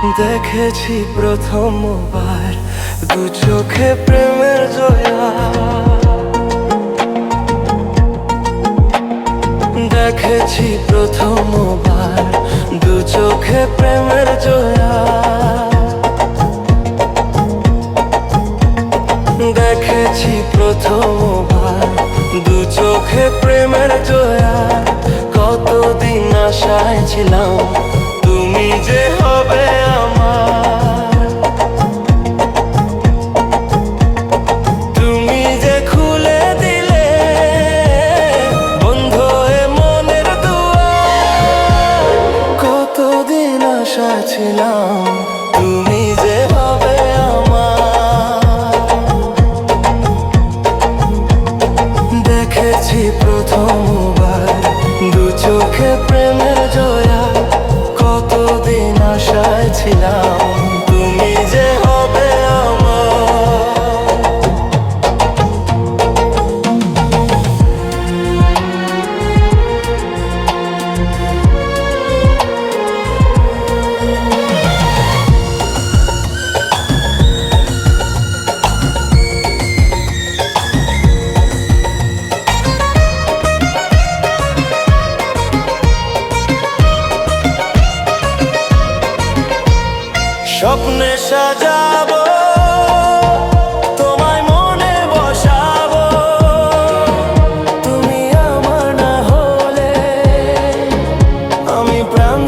দেখেছি প্রথমবার দু চোখে প্রেমের জয়া। দেখেছি প্রথমবার দু চোখে প্রেমের জয়া। too long. স্বপ্নে সাজাবো তোমায় মনে তুমি আমার না হলে আমি প্রাণ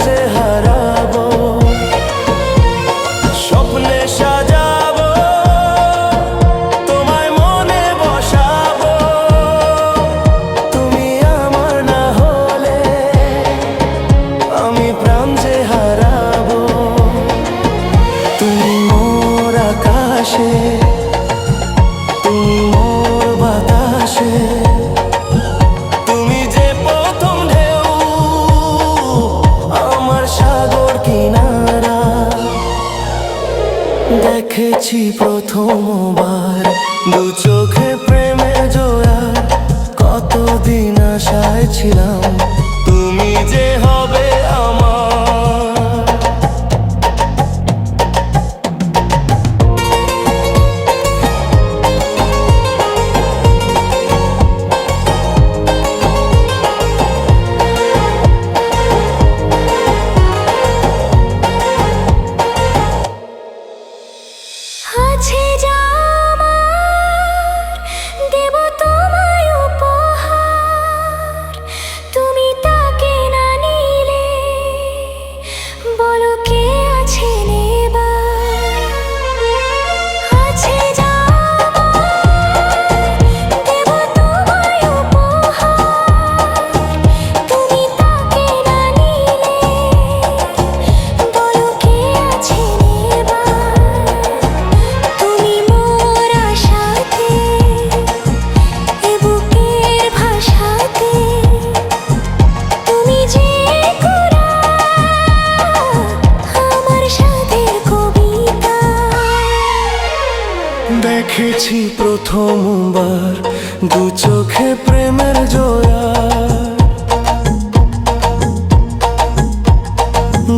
দেখেছি প্রথমবার। দেখেছি প্রথমবার দু চোখে প্রেমের জয়া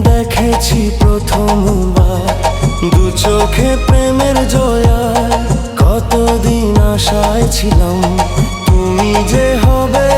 দেখেছি প্রথমবার দু চোখে প্রেমের জয়া কতদিন আশায় ছিলাম, তুমি যে হবে